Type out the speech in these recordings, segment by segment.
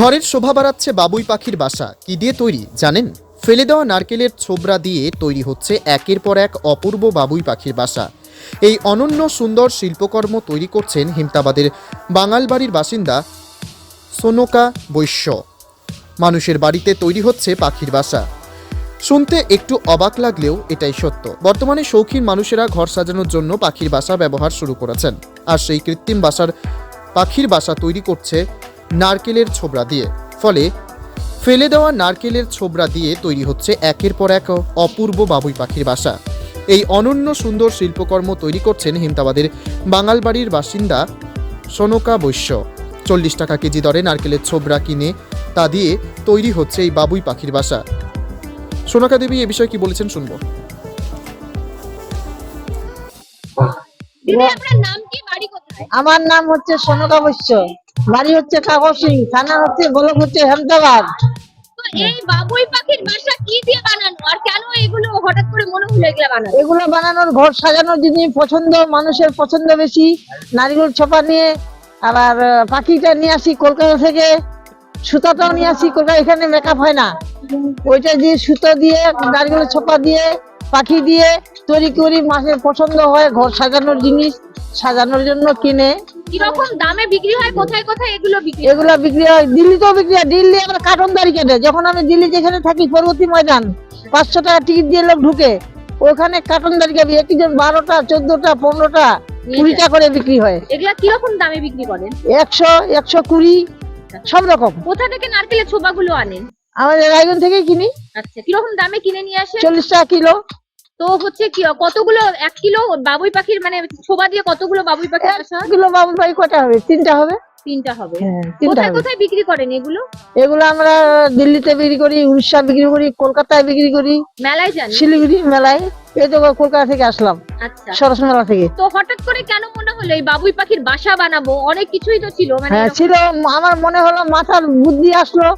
ঘরের শোভা বাড়াচ্ছে বাবুই পাখির বাসা। কি দিয়ে তৈরি? জানেন? ফেলে দেওয়া নারকেলের ছোবড়া দিয়ে তৈরি হচ্ছে একের পর এক অপূর্ব বাবুই পাখির বাসা। এই অনন্য সুন্দর শিল্পকর্ম তৈরি করছেন হিমতাবাদের বাঙালবাড়ির বাসিন্দা সোনকা বৈশ্য। মানুষের বাড়িতে তৈরি হচ্ছে পাখির বাসা। শুনতে একটু অবাক লাগলেও এটাই সত্য। বর্তমানে শৌখিন মানুষেরা ঘর সাজানোর জন্য পাখির বাসা ব্যবহার শুরু করেছেন। আর সেই কৃত্রিম বাসার পাখির বাসা তৈরি করছে নারকেলের ছোবড়া দিয়ে। ফলে ফেলে দেওয়া নারকেলের ছোবড়া দিয়ে তৈরি হচ্ছে একের পর এক অপূর্ব বাবুই পাখির বাসা। এই অনন্য সুন্দর শিল্পকর্ম তৈরি করছেন হিমতাবাদের বাঙালবাড়ির বাসিন্দা সোনকা বৈশ্য। চল্লিশ টাকা কেজি দরে নারকেলের ছোবড়া কিনে তা দিয়ে তৈরি হচ্ছে এই বাবুই পাখির বাসা। সোনাকা দেবী এ বিষয়ে কি বলেছেন শুনব? দিদি আপনার নাম কি? বাড়ি কোথায়? আমার নাম হচ্ছে সোনকা বৈশ্য। বাড়ি হচ্ছে কাগজ সিং থানা হচ্ছে গোলক হচ্ছে হেমদাবাদ। এই বাবুই পাখির বাসা কি দিয়ে বানানো? আর কেন এগুলো হঠাৎ করে মনে হলো এগুলো বানানো? এগুলো বানানোর ঘর সাজানোর জিনিস পছন্দ মানুষের পছন্দ বেশি। নারিকেল ছোপা নিয়ে আবার পাখিটা নিয়ে আসি কলকাতা থেকে সুতাটাও নিয়ে আসি কলকাতা এখানে মেকআপ হয় না। ওইটা দিয়ে সুতো দিয়ে নারিকেল ছোপা দিয়ে পাখি দিয়ে তৈরি করি মাসের পছন্দ হয় ঘর সাজানোর জিনিস সাজানোর জন্য কিনে। কীরকম দামে বিক্রি হয় কোথায় কোথায় এগুলো বিক্রি হয়? এগুলো বিক্রি হয় দিল্লিতেও বিক্রি হয়। দিল্লি আমরা কার্টন দাঁড়ি কেটে। যখন আমি দিল্লি যেখানে থাকি পরবর্তী ময়দান পাঁচশো টাকা টিকিট দিয়ে লোক ঢুকে ওখানে কার্টন দাঁড়ি খাবি একজন বারোটা চোদ্দটা পনেরোটা কুড়িটা করে বিক্রি হয়। এগুলা কীরকম দামে বিক্রি করেন? একশো একশো কুড়ি সব রকম। কোথা থেকে নারকেলের ছোবাগুলো আনেন? আমাদের রায়গঞ্জ থেকে কিনি। আচ্ছা কীরকম দামে কিনে নিয়ে আসেন? চল্লিশ টাকা কিলো। তো হচ্ছে কি কতগুলো এক কিলো বাবুই পাখির মানে ছোবা দিয়ে কতগুলো বাবুই পাখি এক কিলো বাবুর ভাই কটা হবে? তিনটা হবে? তিনটা হবে। হ্যাঁ কোথায় কোথায় বিক্রি করেন এগুলো? এগুলো আমরা দিল্লিতে বিক্রি করি উড়িষ্যা বিক্রি করি কলকাতায় বিক্রি করি। মেলায় যান? শিলিগুড়ি মেলায়। এই তো কলকাতা থেকে আসলাম আচ্ছা। সরস মেলা থেকে। তো হঠাৎ করে কেন মনে হলো এই বাবুই পাখির বাসা বানাবো? অনেক কিছুই তো ছিল মানে হ্যাঁ ছিল। আমার মনে হলো মাথার বুদ্ধি আসলো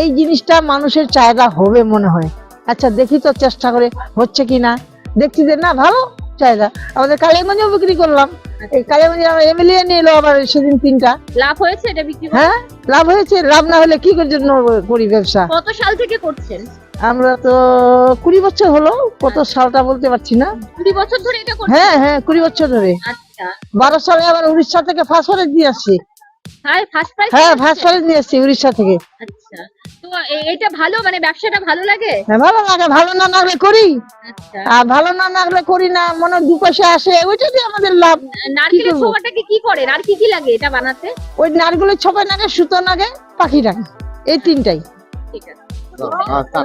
এই জিনিসটা মানুষের চাহিদা হবে মনে হয়। আচ্ছা দেখি তো চেষ্টা করে হচ্ছে কিনা দেখছি যে না ভালো চাহিদা আমাদের কালিয়াগঞ্জেও বিক্রি করলাম। এই কালিয়াগঞ্জে আমার এমএলএ নিয়ে এলো আবার সেদিন তিনটা। লাভ হয়েছে এটা বিক্রি হ্যাঁ লাভ হয়েছে লাভ না হলে কি করে জন্য করি ব্যবসা? কত সাল থেকে করছেন? আমরা তো কুড়ি বছর হলো কত সালটা বলতে পারছি না। কুড়ি বছর ধরে এটা হ্যাঁ হ্যাঁ কুড়ি বছর ধরে। আচ্ছা। বারো সালে আবার উড়িষ্যা থেকে ফসফরাস দিয়ে আসছি। হাই ফার্স্ট প্রাইস হ্যাঁ ফসফরাস নিয়ে আসছি উড়িষ্যা থেকে। আচ্ছা। তো এটা ভালো মানে ব্যবসাটা ভালো লাগে? হ্যাঁ ভালো লাগে ভালো না লাগলে করি। আচ্ছা। আর ভালো না লাগলে করি না মনে হয় দু পয়সা আসে ওইটা দিয়ে আমাদের লাভ। নারকেলের? ছোবাটাকে কি করেন আর কি কি লাগে এটা বানাতে? ওই নারগুলো ছপাই নাগে সুতো নাগে পাখি নাগে এই তিনটাই। ঠিক আছে। আচ্ছা।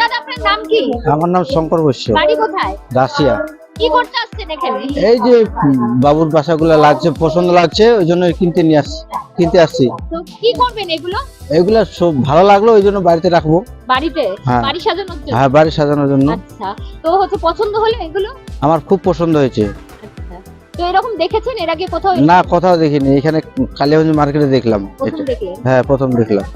দাদা আপনার নাম কি? আমার নাম শঙ্কর বৈশ্য। বাড়ি কোথায়? রাশিয়া কি করতে আসছেন এখানে? এই যে বাবুর বাসাগুলো লাগছে পছন্দ লাগছে ওই জন্য কিনতে নিয়ে আসছি কিনতে আসছি। তো কি করবেন এগুলো? এগুলা সব ভালো লাগল ওই জন্য বাড়িতে রাখব। বাড়িতে? হ্যাঁ। বাড়ি সাজানোর জন্য? হ্যাঁ বাড়ি সাজানোর জন্য। আচ্ছা। তো হচ্ছে পছন্দ হলো এগুলো? আমার খুব পছন্দ হয়েছে। আচ্ছা। তো এরকম দেখেছেন? এর আগে কোথাও না কোথাও দেখিনি। এখানে কালিয়াগঞ্জ মার্কেটে দেখলাম। হ্যাঁ প্রথম দেখলাম।